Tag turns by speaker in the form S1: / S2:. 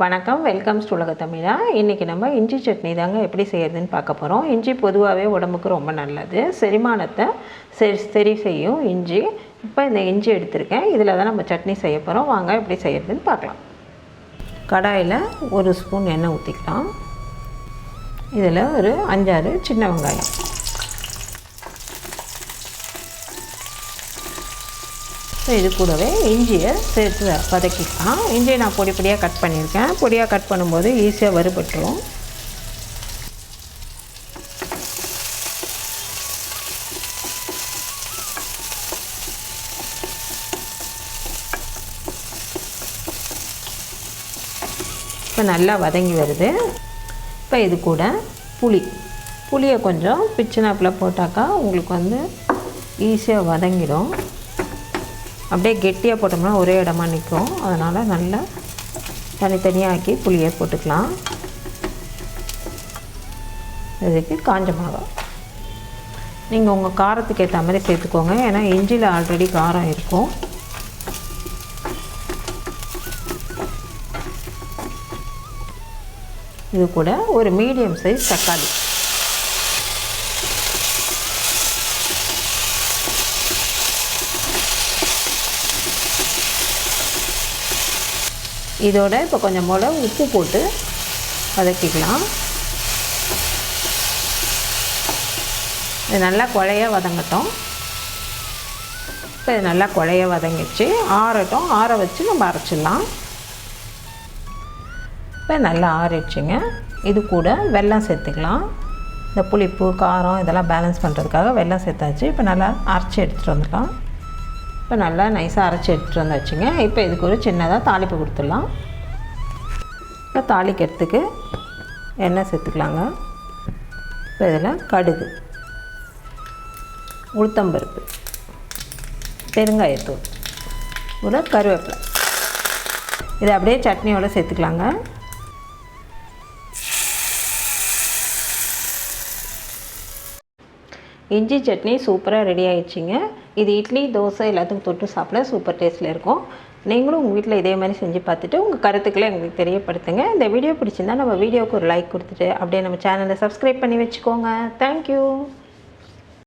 S1: வணக்கம் வெல்கம் ஸ்டூலக உலக தமிழா? இன்றைக்கி நம்ம இஞ்சி சட்னி தாங்க எப்படி செய்கிறதுன்னு பார்க்க போகிறோம் இஞ்சி பொதுவாகவே உடம்புக்கு ரொம்ப நல்லது. செரிமானத்தை சரி சரி செய்யும் இஞ்சி. இப்போ இந்த இஞ்சி எடுத்திருக்கேன். இதில் தான் நம்ம சட்னி செய்ய போகிறோம் வாங்க எப்படி செய்கிறதுன்னு பார்க்கலாம். கடாயில் ஒரு ஸ்பூன் எண்ணெய் ஊற்றிக்கலாம் இதில் ஒரு அஞ்சாறு சின்ன வெங்காயம். ஸோ இது கூடவே இஞ்சியை சேர்த்து வதக்கிக்கலாம். இஞ்சியை நான் பொடி பொடியாக கட் பண்ணியிருக்கேன். பொடியாக கட் பண்ணும்போது ஈஸியாக வறுபட்டுரும். இப்போ நல்லா வதங்கி வருது. இப்போ இது கூட புளி. புளியை கொஞ்சம் பிச்சினாப்பில் போட்டாக்கா உங்களுக்கு வந்து ஈஸியாக வதங்கிடும் அப்படியே கெட்டியாக போட்டோம்னா ஒரே இடமா நிற்கும் அதனால் நல்லா தனித்தனியாக ஆக்கி புளியை போட்டுக்கலாம். இதுக்கு காஞ்ச மிளகா. நீங்கள் உங்கள் காரத்துக்கு ஏற்ற மாதிரி சேர்த்துக்கோங்க. ஏன்னா இஞ்சியில் ஆல்ரெடி காரம் இருக்கும். இது கூட ஒரு மீடியம் சைஸ் தக்காளி. இதோட இப்போ கொஞ்சம் போல் உப்பு போட்டு வதக்கிக்கலாம். இது நல்லா குழைய வதங்கட்டும். இப்போ இது நல்லா குழைய வதங்கிச்சு ஆறட்டும். ஆற வச்சு நம்ம அரைச்சிடலாம். இப்போ நல்லா ஆறிடுச்சுங்க. இது கூட வெல்லம் சேர்த்துக்கலாம். இந்த புளிப்பு காரம் இதெல்லாம் பேலன்ஸ் பண்ணுறதுக்காக வெல்லம் சேர்த்தாச்சு. இப்போ நல்லா அரைச்சி எடுத்துகிட்டு வந்துடலாம். இப்போ நல்லா நைஸாக அரைச்சி எடுத்துகிட்டு வந்தாச்சுங்க இப்போ இதுக்கு ஒரு சின்னதாக தாளிப்பு கொடுத்துடலாம். இப்போ தாளிக்கிறதுக்கு எண்ணெய் சேர்த்துக்கலாங்க. இப்போ இதில் கடுகு உளுத்தம்பருப்பு பெருங்காயத்தூள் ஒரு கருவேப்பிலை. இதை அப்படியே சட்னியோடு சேர்த்துக்கலாங்க. இஞ்சி சட்னி சூப்பராக ரெடி ஆகிடுச்சிங்க இது இட்லி தோசை எல்லாத்துக்கும் தொட்டு சாப்பிட சூப்பர் டேஸ்ட்டில் இருக்கும். நீங்களும் உங்கள் வீட்டில் இதே மாதிரி செஞ்சு பார்த்துட்டு உங்கள் கருத்துக்களை எங்களுக்கு தெரியப்படுத்துங்க. இந்த வீடியோ பிடிச்சிருந்தா நம்ம வீடியோவுக்கு ஒரு லைக் கொடுத்துட்டு அப்படியே நம்ம சேனலை சப்ஸ்கிரைப் பண்ணி வச்சுக்கோங்க. தேங்க்யூ